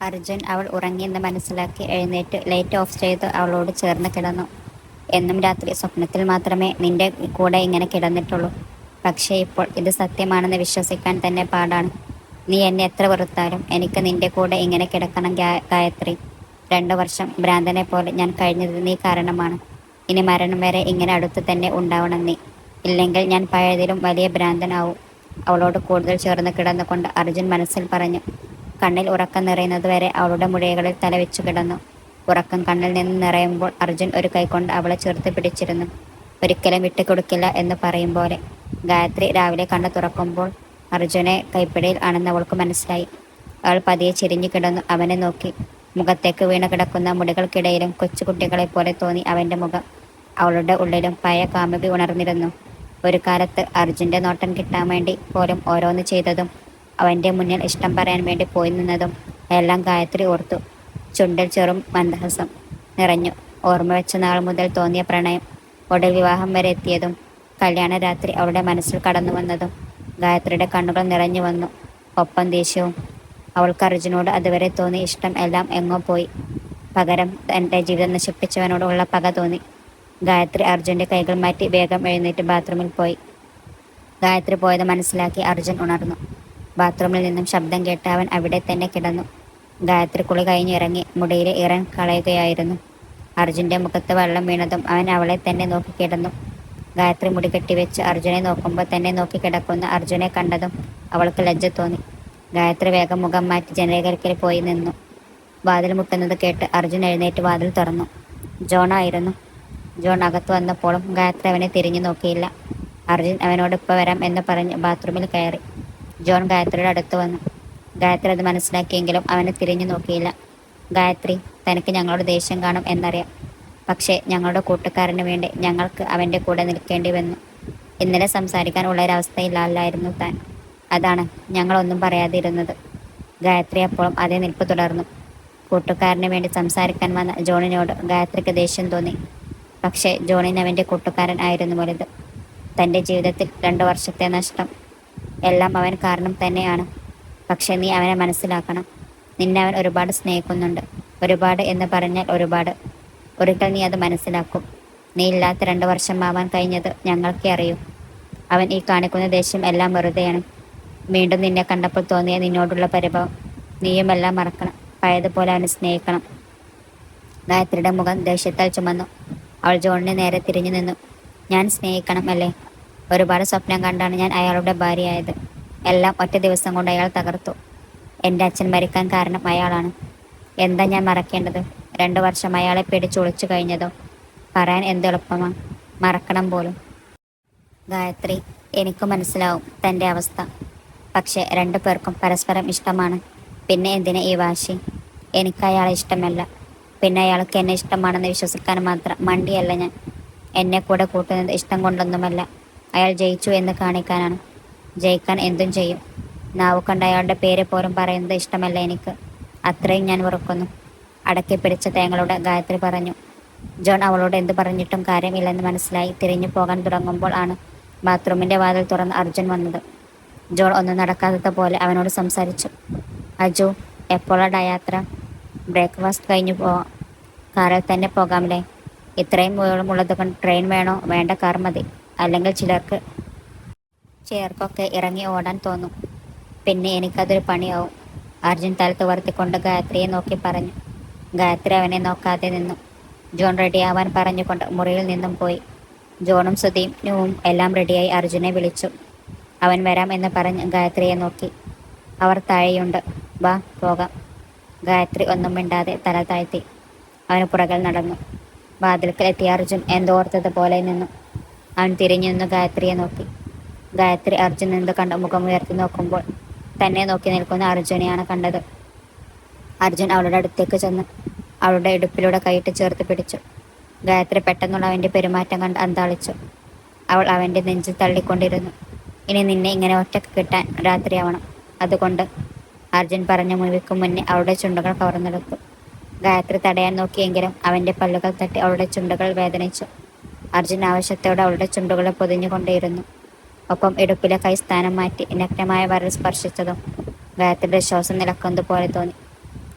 അർജുൻ അവൾ ഉറങ്ങിയെന്ന് മനസ്സിലാക്കി എഴുന്നേറ്റ് ലൈറ്റ് ഓഫ് ചെയ്ത് അവളോട് ചേർന്ന് കിടന്നു. എന്നും രാത്രി സ്വപ്നത്തിൽ മാത്രമേ നിന്റെ കൂടെ ഇങ്ങനെ കിടന്നിട്ടുള്ളൂ. പക്ഷേ ഇപ്പോൾ ഇത് സത്യമാണെന്ന് വിശ്വസിക്കാൻ തന്നെ പാടാണ്. നീ എന്നെ എത്ര വെറുത്താലും എനിക്ക് നിന്റെ കൂടെ ഇങ്ങനെ കിടക്കണം ഗായത്രി. രണ്ടു വർഷം ഭ്രാന്തനെ പോലെ ഞാൻ കഴിഞ്ഞത് നീ കാരണമാണ്. ഇനി മരണം വരെ ഇങ്ങനെ അടുത്ത് തന്നെ ഉണ്ടാവണം നീ. ഇല്ലെങ്കിൽ ഞാൻ പഴയതിലും വലിയ ഭ്രാന്തനാവും. അവളോട് കൂടുതൽ ചേർന്ന് കിടന്നുകൊണ്ട് അർജുൻ മനസ്സിൽ പറഞ്ഞു കണ്ണിൽ ഉറക്കം നിറയുന്നത് വരെ അവളുടെ മുഴകളിൽ തലവെച്ചു കിടന്നു. ഉറക്കം കണ്ണിൽ നിന്ന് നിറയുമ്പോൾ അർജുൻ ഒരു കൈകൊണ്ട് അവളെ ചേർത്ത് പിടിച്ചിരുന്നു. ഒരിക്കലും വിട്ടുകൊടുക്കില്ല എന്ന് പറയും പോലെ. ഗായത്രി രാവിലെ കണ്ണു തുറക്കുമ്പോൾ അർജുനെ കൈപ്പിടിയിൽ ആണെന്ന് അവൾക്ക് മനസ്സിലായി. അവൾ പതിയെ ചിരിഞ്ഞു കിടന്നു അവനെ നോക്കി. മുഖത്തേക്ക് വീണ് കിടക്കുന്ന മുടികൾക്കിടയിലും കൊച്ചുകുട്ടികളെ പോലെ തോന്നി അവന്റെ മുഖം. അവളുടെ ഉള്ളിലും പഴയ കാമുകി ഉണർന്നിരുന്നു. ഒരു കാലത്ത് അർജുന്റെ നോട്ടം കിട്ടാൻ വേണ്ടി പോലും ഓരോന്ന് ചെയ്തതും അവന്റെ മുന്നിൽ ഇഷ്ടം പറയാൻ വേണ്ടി പോയി നിന്നതും എല്ലാം ഗായത്രി ഓർത്തു. ചുണ്ടൽ ചെറും മന്ദഹസം നിറഞ്ഞു. ഓർമ്മ വെച്ച നാൾ മുതൽ തോന്നിയ പ്രണയം. ഒടുവിൽ വിവാഹം വരെ എത്തിയതും കല്യാണ രാത്രി അവളുടെ മനസ്സിൽ കടന്നു വന്നതും ഗായത്രിയുടെ കണ്ണുകൾ നിറഞ്ഞു വന്നു. ഒപ്പം ദേഷ്യവും. അവൾക്ക് അർജുനോട് അതുവരെ തോന്നിയ ഇഷ്ടം എല്ലാം എങ്ങോ പോയി. പകരം തന്റെ ജീവിതം നശിപ്പിച്ചവനോടുള്ള പക തോന്നി. ഗായത്രി അർജുന്റെ കൈകൾ മാറ്റി വേഗം എഴുന്നേറ്റ് ബാത്റൂമിൽ പോയി. ഗായത്രി പോയത് മനസ്സിലാക്കി അർജുൻ ഉണർന്നു. ബാത്റൂമിൽ നിന്നും ശബ്ദം കേട്ട അവൻ അവിടെ തന്നെ കിടന്നു. ഗായത്രി കുളി കഴിഞ്ഞിറങ്ങി മുടിയിൽ ഇറൻ കളയുകയായിരുന്നു. അർജുന്റെ മുഖത്ത് വെള്ളം വീണതും അവൻ അവളെ തന്നെ നോക്കി കിടന്നു. ഗായത്രി മുടി കെട്ടിവെച്ച് അർജുനെ നോക്കുമ്പോൾ തന്നെ നോക്കി കിടക്കുന്ന അർജുനെ കണ്ടതും അവൾക്ക് ലജ്ജ തോന്നി. ഗായത്രി വേഗം മുഖം മാറ്റി ജനലേകരിക്കൽ പോയി നിന്നു. വാതിൽ മുട്ടുന്നത് കേട്ട് അർജുൻ എഴുന്നേറ്റ് വാതിൽ തുറന്നു. ജോൺ ആയിരുന്നു. ജോൺ അകത്ത് വന്നപ്പോഴും ഗായത്രി അവനെ തിരിഞ്ഞു നോക്കിയില്ല. അർജുൻ അവനോട് വരാം എന്ന് പറഞ്ഞ് ബാത്റൂമിൽ കയറി. ജോൺ ഗായത്രിയുടെ അടുത്ത് വന്നു. ഗായത്രി അത് മനസ്സിലാക്കിയെങ്കിലും അവനെ തിരിഞ്ഞു നോക്കിയില്ല. ഗായത്രി തനിക്ക് ഞങ്ങളുടെ ദേഷ്യം കാണും എന്നറിയാം. പക്ഷേ ഞങ്ങളുടെ കൂട്ടുകാരന് വേണ്ടി ഞങ്ങൾക്ക് അവന്റെ കൂടെ നിൽക്കേണ്ടി വന്നു. ഇന്നലെ സംസാരിക്കാൻ ഉള്ളൊരവസ്ഥയിലല്ലായിരുന്നു താൻ. അതാണ് ഞങ്ങളൊന്നും പറയാതിരുന്നത്. ഗായത്രി അപ്പോഴും അതേ നിൽപ്പ് തുടർന്നു. കൂട്ടുകാരന് വേണ്ടി സംസാരിക്കാൻ വന്ന ജോണിനോട് ഗായത്രിക്ക് ദേഷ്യം തോന്നി. പക്ഷേ ജോണിന് അവന്റെ കൂട്ടുകാരൻ ആയിരുന്നു വലുത്. തന്റെ ജീവിതത്തിൽ രണ്ടു വർഷത്തെ നഷ്ടം എല്ലാം അവൻ കാരണം തന്നെയാണ്. പക്ഷെ നീ അവനെ മനസ്സിലാക്കണം. നിന്നെ അവൻ ഒരുപാട് സ്നേഹിക്കുന്നുണ്ട്. ഒരുപാട് എന്ന് പറഞ്ഞാൽ ഒരുപാട്. ഒരിക്കൽ നീ അത് മനസ്സിലാക്കും. നീ ഇല്ലാത്ത രണ്ടു വർഷമാവാൻ കഴിഞ്ഞത് ഞങ്ങൾക്കേ അറിയൂ. അവൻ ഈ കാണിക്കുന്ന ദേഷ്യം എല്ലാം വെറുതെയാണ്. വീണ്ടും നിന്നെ കണ്ടപ്പോൾ തോന്നിയ നിന്നോടുള്ള പരിഭവം. നീയും എല്ലാം മറക്കണം. പഴയതുപോലെ അവനെ സ്നേഹിക്കണം. ഗായത്രിയുടെ മുഖം ദേഷ്യത്താൽ ചുമന്നു. അവൾ ജോണിന് നേരെ തിരിഞ്ഞു നിന്നു. ഞാൻ സ്നേഹിക്കണം അല്ലേ? ഒരുപാട് സ്വപ്നം കണ്ടാണ് ഞാൻ അയാളുടെ ഭാര്യയായത്. എല്ലാം ഒറ്റ ദിവസം കൊണ്ട് അയാൾ തകർത്തു. എന്റെ അച്ഛൻ മരിക്കാൻ കാരണം അയാളാണ്. എന്താ ഞാൻ മറക്കേണ്ടത്? രണ്ടു വർഷം അയാളെ പിടിച്ചൊളിച്ചു കഴിഞ്ഞതോ? പറയാൻ എന്തെളുപ്പമാ മറക്കണം പോലും. ഗായത്രി എനിക്ക് മനസ്സിലാവും തന്റെ അവസ്ഥ. പക്ഷെ രണ്ടു പേർക്കും പരസ്പരം ഇഷ്ടമാണ്. പിന്നെ എന്തിനാ ഈ വാശി? എനിക്ക് അയാളെ ഇഷ്ടമല്ല. പിന്നെ അയാൾക്ക് എന്നെ ഇഷ്ടമാണെന്ന് വിശ്വസിക്കാൻ മാത്രം മണ്ടിയല്ല ഞാൻ. എന്നെ കൂടെ കൂട്ടുന്നത് ഇഷ്ടം കൊണ്ടൊന്നുമല്ല. അയാൾ ജയിച്ചു എന്ന് കാണിക്കാനാണ്. ജയിക്കാൻ എന്തും ചെയ്യും. നാവ് കണ്ട അയാളുടെ പേര് പോലും പറയുന്നത് ഇഷ്ടമല്ല എനിക്ക്. അത്രയും ഞാൻ ഉറക്കുന്നു അടക്കി പിടിച്ച തേങ്ങളോട് ഗായത്രി പറഞ്ഞു. ജോൺ അവളോട് എന്ത് പറഞ്ഞിട്ടും കാര്യമില്ലെന്ന് മനസ്സിലായി തിരിഞ്ഞു പോകാൻ തുടങ്ങുമ്പോൾ ആണ് ബാത്റൂമിന്റെ വാതിൽ തുറന്ന് അർജുൻ വന്നത്. ജോൺ ഒന്നും നടക്കാത്തത് പോലെ അവനോട് സംസാരിച്ചു. അജു എപ്പോഴാണ് യാത്ര? ബ്രേക്ക്ഫാസ്റ്റ് കഴിഞ്ഞു പോവാം കാറിൽ തന്നെ പോകാമല്ലേ? ഇത്രയും ഉള്ളത് കൊണ്ട് ട്രെയിൻ വേണോ? വേണ്ട കാർ മതി. അല്ലെങ്കിൽ ചിലർക്ക് ചേർക്കൊക്കെ ഇറങ്ങി ഓടാൻ തോന്നും. പിന്നെ എനിക്കതൊരു പണിയാവും. അർജുൻ തലത്ത് വർത്തിക്കൊണ്ട് ഗായത്രിയെ നോക്കി പറഞ്ഞു. ഗായത്രി അവനെ നോക്കാതെ നിന്നു. ജോൺ റെഡിയാവാൻ പറഞ്ഞുകൊണ്ട് മുറിയിൽ നിന്നും പോയി. ജോണും നുവും എല്ലാം റെഡിയായി അർജുനെ വിളിച്ചു. അവൻ വരാം എന്ന് പറഞ്ഞ് ഗായത്രിയെ നോക്കി. അവർ താഴെയുണ്ട്. വാ പോകാം. ഗായത്രി ഒന്നും മിണ്ടാതെ തല താഴ്ത്തി. അവന് പുറകിൽ നടന്നു. വാതിൽക്കൽ എത്തിയ അർജുൻ എന്തോർത്തത് പോലെ നിന്നു. അവൻ തിരിഞ്ഞു നിന്ന് ഗായത്രിയെ നോക്കി. ഗായത്രി അർജുൻ എന്ത് കണ്ട മുഖം ഉയർത്തി നോക്കുമ്പോൾ തന്നെ നോക്കി നിൽക്കുന്ന അർജുനെയാണ് കണ്ടത്. അർജുൻ അവളുടെ അടുത്തേക്ക് ചെന്ന് അവളുടെ ഇടുപ്പിലൂടെ കൈയിട്ട് ചേർത്ത് പിടിച്ചു. ഗായത്രി പെട്ടെന്നുള്ള അവന്റെ പെരുമാറ്റം കണ്ട് അന്താളിച്ചു. അവൾ അവന്റെ നെഞ്ചിൽ തള്ളിക്കൊണ്ടിരുന്നു. ഇനി നിന്നെ ഇങ്ങനെ ഒറ്റയ്ക്ക് കിട്ടാൻ രാത്രിയാവണം. അതുകൊണ്ട് അർജുൻ പറഞ്ഞ മുഴുവിക്കും മുന്നേ അവളുടെ ചുണ്ടുകൾ കവർന്നെടുത്തു. ഗായത്രി തടയാൻ നോക്കിയെങ്കിലും അവന്റെ പല്ലുകൾ തട്ടി അവളുടെ ചുണ്ടുകൾ വേദനിച്ചു. അർജുൻ ആവശ്യത്തോടെ അവളുടെ ചുണ്ടുകളെ പൊതിഞ്ഞുകൊണ്ടേയിരുന്നു ഒപ്പം ഇടുപ്പിലെ കൈ സ്ഥാനം മാറ്റി നഗ്നമായ വരൽ സ്പർശിച്ചതും ഗായത്തിന്റെ ശ്വാസം നിലക്കുന്നത് പോലെ തോന്നി.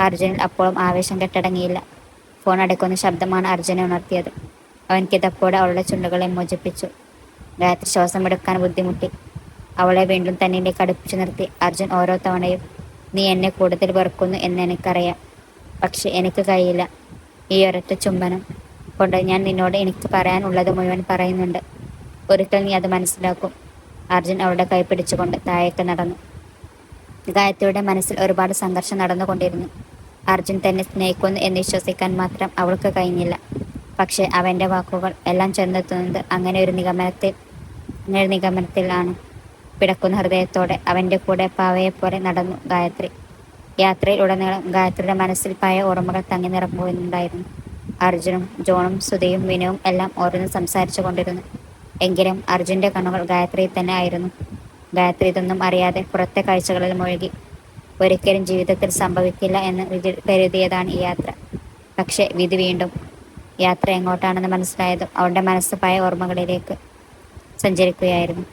അർജുനിൽ അപ്പോഴും ആവേശം കെട്ടടങ്ങിയില്ല. ഫോൺ അടയ്ക്കുന്ന ശബ്ദമാണ് അർജുനെ ഉണർത്തിയത്. അവൻ കിതപ്പോടെ അവളുടെ ചുണ്ടുകളെ മോചിപ്പിച്ചു. ഗായത്രി ശ്വാസം എടുക്കാൻ ബുദ്ധിമുട്ടി. അവളെ വീണ്ടും തന്നിലേക്ക് അടുപ്പിച്ചു നിർത്തി. അർജുൻ ഓരോ തവണയും നീ എന്നെ കൂടുതൽ വെറുക്കുന്നു എന്ന് എനിക്കറിയാം. പക്ഷെ എനിക്ക് കഴിയില്ല. ഈ ഒരൊറ്റ ചുംബനം കൊണ്ട് ഞാൻ നിന്നോട് എനിക്ക് പറയാനുള്ളത് മുഴുവൻ പറയുന്നുണ്ട്. ഒരിക്കൽ നീ അത് മനസ്സിലാക്കും. അർജുൻ അവളുടെ കൈ പിടിച്ചുകൊണ്ട് താഴേക്ക് നടന്നു. ഗായത്രിയുടെ മനസ്സിൽ ഒരുപാട് സംഘർഷം നടന്നുകൊണ്ടിരുന്നു. അർജുൻ തന്നെ സ്നേഹിക്കുന്നു എന്ന് വിശ്വസിക്കാൻ മാത്രം അവൾക്ക് കഴിഞ്ഞില്ല. പക്ഷേ അവന്റെ വാക്കുകൾ എല്ലാം ചെന്നെത്തുന്നത് അങ്ങനെ ഒരു നിഗമനത്തിൽ അങ്ങനെ നിഗമനത്തിലാണ്. പിടക്കുന്ന ഹൃദയത്തോടെ അവന്റെ കൂടെ പാവയെപ്പോലെ നടന്നു ഗായത്രി. യാത്രയിൽ ഉടനീളം ഗായത്രിയുടെ മനസ്സിൽ പഴയ ഓർമ്മകൾ തങ്ങി നിറങ്ങുന്നുണ്ടായിരുന്നു അർജുനും ജോണും സുധയും വിനവും എല്ലാം ഓരോന്ന് സംസാരിച്ചു കൊണ്ടിരുന്നു. എങ്കിലും അർജുന്റെ കണ്ണുകൾ ഗായത്രിയിൽ തന്നെ ആയിരുന്നു. ഗായത്രി ഇതൊന്നും അറിയാതെ പുറത്തെ കാഴ്ചകളിൽ മുഴുകി. ഒരിക്കലും ജീവിതത്തിൽ സംഭവിക്കില്ല എന്ന് കരുതിയതാണ് ഈ യാത്ര. പക്ഷേ വിധി വീണ്ടും. യാത്ര എങ്ങോട്ടാണെന്ന് മനസ്സിലായതും അവളുടെ മനസ്സ് പഴയ ഓർമ്മകളിലേക്ക് സഞ്ചരിക്കുകയായിരുന്നു.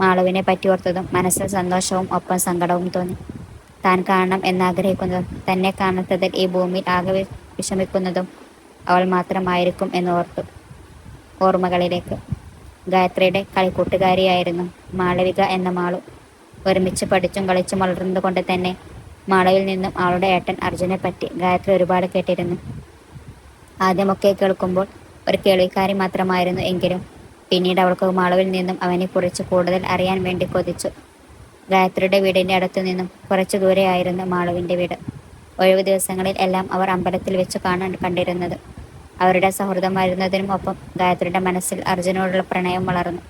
മാളുവിനെ പറ്റി ഓർത്തതും മനസ്സിൽ സന്തോഷവും ഒപ്പം സങ്കടവും തോന്നി. താൻ കാണണം എന്നാഗ്രഹിക്കുന്നതും തന്നെ കാണാത്തതിൽ ഈ ഭൂമിയിൽ ആകെ വിഷമിക്കുന്നതും അവൾ മാത്രമായിരിക്കും എന്ന് ഓർത്തു. ഓർമ്മകളിലേക്ക്. ഗായത്രിയുടെ കളിക്കൂട്ടുകാരിയായിരുന്നു മാളവിക എന്ന മാളു. ഒരുമിച്ച് പഠിച്ചും കളിച്ചും വളർന്നതുകൊണ്ട് തന്നെ മാളവിൽ നിന്നും അവളുടെ ഏട്ടൻ അർജുനെ പറ്റി ഗായത്രി ഒരുപാട് കേട്ടിരുന്നു. ആദ്യമൊക്കെ കേൾക്കുമ്പോൾ ഒരു കേൾവിക്കാരി മാത്രമായിരുന്നു എങ്കിലും പിന്നീട് അവൾക്ക് മാളവിൽ നിന്നും അവനെക്കുറിച്ച് കൂടുതൽ അറിയാൻ വേണ്ടി കൊതിച്ചു. ഗായത്രിയുടെ വീടിന്റെ അടുത്തു നിന്നും കുറച്ചു ദൂരെയായിരുന്നു മാളവിന്റെ വീട്. ഒഴിവ് ദിവസങ്ങളിൽ എല്ലാം അവർ അമ്പലത്തിൽ വെച്ച് കാണാൻ കണ്ടിരുന്നത്. അവരുടെ സൗഹൃദമായിരുന്നതിനും ഒപ്പം ഗായത്രിയുടെ മനസ്സിൽ അർജുനോടുള്ള പ്രണയം വളർന്നു.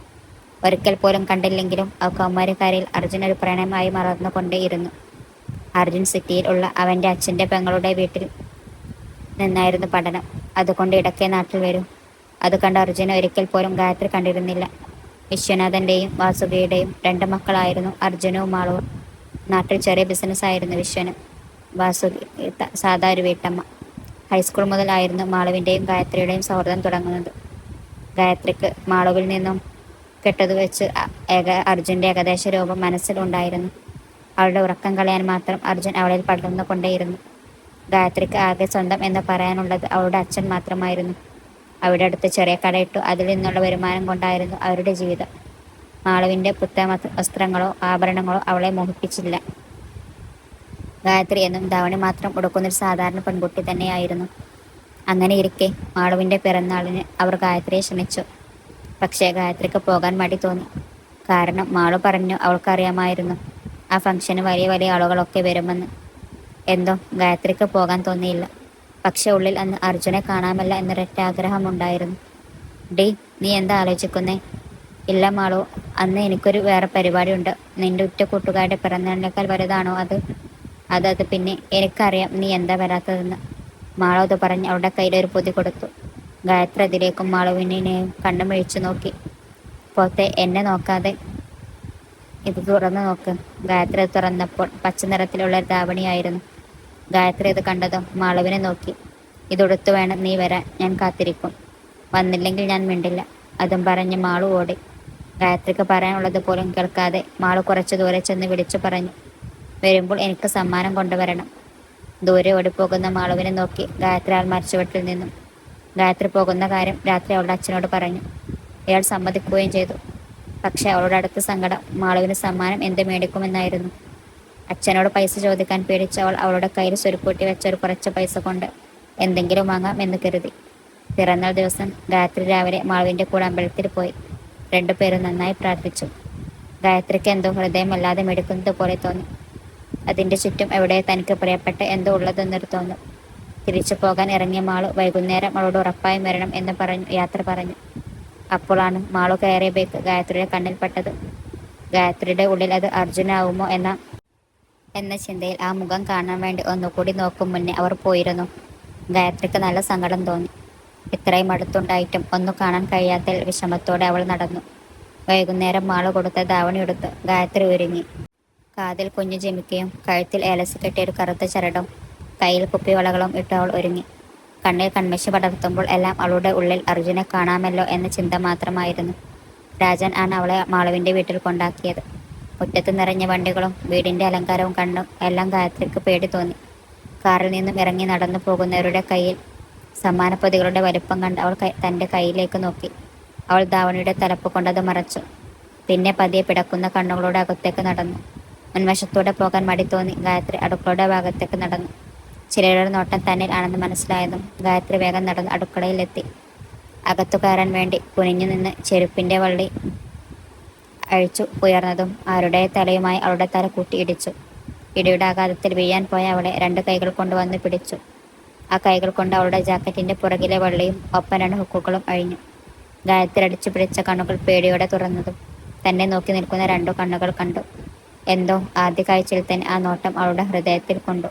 ഒരിക്കൽ പോലും കണ്ടില്ലെങ്കിലും ആ കൗമാരക്കാരിൽ അർജുൻ ഒരു പ്രണയമായി മറന്നുകൊണ്ടേയിരുന്നു. അർജുൻ സിറ്റിയിൽ ഉള്ള അവന്റെ അച്ഛന്റെ പെങ്ങളുടെ വീട്ടിൽ നിന്നായിരുന്നു പഠനം. അതുകൊണ്ട് ഇടയ്ക്ക് നാട്ടിൽ വരും. അത് കണ്ട അർജുന ഒരിക്കൽ പോലും ഗായത്രി കണ്ടിരുന്നില്ല. വിശ്വനാഥന്റെയും വാസുകിയുടെയും രണ്ട് മക്കളായിരുന്നു അർജുനവും മാളവും നാട്ടിൽ ചെറിയ ബിസിനസ് ആയിരുന്നു വിശ്വന്. വാസുകി സാധാ ഒരു വീട്ടമ്മ. ഹൈസ്കൂൾ മുതലായിരുന്നു മാളവിന്റെയും ഗായത്രിയുടെയും സൗഹൃദം തുടങ്ങുന്നത്. ഗായത്രിക്ക് മാളവിൽ നിന്നും കെട്ടത് വെച്ച് ഏക അർജുന്റെ ഏകദേശ രൂപം മനസ്സിലുണ്ടായിരുന്നു അവളുടെ ഉറക്കം കളയാൻ മാത്രം അർജുൻ അവളിൽ പടർന്നു കൊണ്ടേയിരുന്നു ഗായത്രിക്ക് ആകെ സ്വന്തം എന്ന് പറയാനുള്ളത് അവളുടെ അച്ഛൻ മാത്രമായിരുന്നു. അവിടെ അടുത്ത് ചെറിയ കടയിട്ടു അതിൽ നിന്നുള്ള വരുമാനം കൊണ്ടായിരുന്നു അവരുടെ ജീവിതം. മാളവിന്റെ പുത്തൻ വസ്ത്രങ്ങളോ ആഭരണങ്ങളോ അവളെ മോഹിപ്പിച്ചില്ല. ഗായത്രി എന്നും ധാവണി മാത്രം ഉടുക്കുന്നൊരു സാധാരണ പെൺകുട്ടി തന്നെയായിരുന്നു. അങ്ങനെ ഇരിക്കെ മാളുവിന്റെ പിറന്നാളിന് അവർ ഗായത്രിയെ ക്ഷണിച്ചു. പക്ഷേ ഗായത്രിക്ക് പോകാൻ മടി തോന്നി. കാരണം മാളു പറഞ്ഞു അവൾക്കറിയാമായിരുന്നു. ആ ഫംഗ്ഷന് വലിയ വലിയ ആളുകളൊക്കെ വരുമെന്ന്. എന്തോ ഗായത്രിക്ക് പോകാൻ തോന്നിയില്ല. പക്ഷെ ഉള്ളിൽ അന്ന് അർജുനെ കാണാമല്ല എന്നൊരൊറ്റ ആഗ്രഹമുണ്ടായിരുന്നു. ഡി നീ എന്താ ആലോചിക്കുന്നേ? ഇല്ല മാളു അന്ന് എനിക്കൊരു വേറെ പരിപാടിയുണ്ട്. നിന്റെ ഉറ്റ കൂട്ടുകാരുടെ പിറന്നാളിനേക്കാൾ വലുതാണോ അത്? അതത് പിന്നെ എനിക്കറിയാം നീ എന്താ വരാത്തതെന്ന്. മാളവത് പറഞ്ഞ് അവളുടെ കയ്യിലൊരു പൊതി കൊടുത്തു. ഗായത്രി അതിലേക്കും മാളവിനെയും കണ്ണും മിഴിച്ചു നോക്കി. പോത്തെ എന്നെ നോക്കാതെ. ഇത് തുറന്നു നോക്ക്. ഗായത്രി തുറന്നപ്പോൾ പച്ച നിറത്തിലുള്ള ഒരു ധാവണിയായിരുന്നു. ഗായത്രി ഇത് കണ്ടതും മാളവിനെ നോക്കി. ഇതൊടുത്തു വേണം നീ വരാൻ. ഞാൻ കാത്തിരിക്കും. വന്നില്ലെങ്കിൽ ഞാൻ മിണ്ടില്ല. അതും പറഞ്ഞ് മാളു ഓടി. ഗായത്രിക്ക് പറയാനുള്ളത് പോലും കേൾക്കാതെ മാളു കുറച്ചു ദൂരെ ചെന്ന് വിളിച്ചു പറഞ്ഞു. വരുമ്പോൾ എനിക്ക് സമ്മാനം കൊണ്ടുവരണം. ദൂരെ ഓടിപ്പോകുന്ന മാളുവിനെ നോക്കി ഗായത്രി ആൾ മരിച്ചവട്ടിൽ നിന്നും. ഗായത്രി പോകുന്ന കാര്യം രാത്രി അവളുടെ അച്ഛനോട് പറഞ്ഞു. അയാൾ സമ്മതിക്കുകയും ചെയ്തു. പക്ഷേ അവളുടെ അടുത്ത സങ്കടം മാളുവിന് സമ്മാനം എന്ത് മേടിക്കുമെന്നായിരുന്നു. അച്ഛനോട് പൈസ ചോദിക്കാൻ പേടിച്ച അവൾ അവളുടെ കയ്യിൽ സ്വരുക്കൂട്ടി വെച്ച ഒരു കുറച്ച് പൈസ കൊണ്ട് എന്തെങ്കിലും വാങ്ങാം എന്ന് കരുതി. പിറന്നാൾ ദിവസം ഗായത്രി രാവിലെ മാളുവിന്റെ കൂടെ അമ്പലത്തിൽ പോയി. രണ്ടുപേരും നന്നായി പ്രാർത്ഥിച്ചു. ഗായത്രിക്ക് എന്തോ ഹൃദയം അല്ലാതെ മെടുക്കുന്നത് പോലെ തോന്നി. അതിന്റെ ചുറ്റും എവിടെ തനിക്ക് പ്രിയപ്പെട്ട എന്തോ ഉള്ളതെന്നൊരു തോന്നും തിരിച്ചു പോകാൻ ഇറങ്ങിയ മാളു വൈകുന്നേരം അവളോട് ഉറപ്പായും വരണം എന്ന് പറഞ്ഞു യാത്ര പറഞ്ഞു. അപ്പോഴാണ് മാളു കയറിയ ബൈക്ക് ഗായത്രിയുടെ കണ്ണിൽ പെട്ടത്. ഗായത്രിയുടെ ഉള്ളിൽ അത് അർജുനാവുമോ എന്ന എന്ന ചിന്തയിൽ ആ മുഖം കാണാൻ വേണ്ടി ഒന്നുകൂടി നോക്കും മുന്നേ അവർ പോയിരുന്നു. ഗായത്രിക്ക് നല്ല സങ്കടം തോന്നി. ഇത്രയും അടുത്തുണ്ടായിട്ടും ഒന്നും കാണാൻ കഴിയാത്തതിൽ വിഷമത്തോടെ അവൾ നടന്നു. വൈകുന്നേരം മാൾ കൊടുത്ത ധാവണി എടുത്ത് ഗായത്രി ഒരുങ്ങി. കാതിൽ കുഞ്ഞു ജമിക്കയും കഴുത്തിൽ ഏലസ് കെട്ടിയൊരു കറുത്ത ചരടും കയ്യിൽ കുപ്പിവളകളും ഇട്ട് അവൾ ഒരുങ്ങി. കണ്ണിൽ കൺമശി പടർത്തുമ്പോൾ എല്ലാം അവളുടെ ഉള്ളിൽ അർജുനെ കാണാമല്ലോ എന്ന ചിന്ത മാത്രമായിരുന്നു. രാജൻ ആണ് അവളെ മാളവിന്റെ വീട്ടിൽ കൊണ്ടാക്കിയത്. മുറ്റത്ത് നിറഞ്ഞ വണ്ടികളും വീടിന്റെ അലങ്കാരവും കണ്ണും എല്ലാം ഗായത്രിക്ക് പേടി തോന്നി. കാറിൽ നിന്നും ഇറങ്ങി നടന്നു പോകുന്നവരുടെ കയ്യിൽ സമ്മാനപ്പൊതികളുടെ വലിപ്പം കണ്ട് അവൾ തന്റെ കയ്യിലേക്ക് നോക്കി. അവൾ ധാവണിയുടെ തലപ്പ് കൊണ്ടത് മറച്ചു. പിന്നെ പതിയെ പിടക്കുന്ന കണ്ണുകളുടെ അകത്തേക്ക് നടന്നു. മുൻവശത്തൂടെ പോകാൻ മടി തോന്നി. ഗായത്രി അടുക്കളയുടെ ഭാഗത്തേക്ക് നടന്നു. ചിലയുടെ നോട്ടം തന്നിൽ ആണെന്ന് മനസ്സിലായതും ഗായത്രി വേഗം നടന്ന് അടുക്കളയിലെത്തി. അകത്തു കയറാൻ വേണ്ടി കുനിഞ്ഞു നിന്ന് ചെരുപ്പിന്റെ വള്ളി അഴിച്ചു ഉയർന്നതും ആരുടെ തലയുമായി അവളുടെ തല കൂട്ടി ഇടിച്ചു. ഇടിയുടെ ആഘാതത്തിൽ വീഴാൻ പോയ അവളെ രണ്ട് കൈകൾ കൊണ്ട് വന്ന് പിടിച്ചു. ആ കൈകൾ കൊണ്ട് അവളുടെ ജാക്കറ്റിന്റെ പുറകിലെ വള്ളിയും ഒപ്പം രണ്ട് ഹുക്കുകളും അഴിഞ്ഞു. ഗായത്രി അടിച്ചു പിടിച്ച കണ്ണുകൾ പേടിയോടെ തുറന്നതും തന്നെ നോക്കി നിൽക്കുന്ന രണ്ടു കണ്ണുകൾ കണ്ടു. എന്തോ ആദ്യ കാഴ്ചയിൽ തന്നെ ആ നോട്ടം അവളുടെ ഹൃദയത്തിൽ കൊണ്ടു.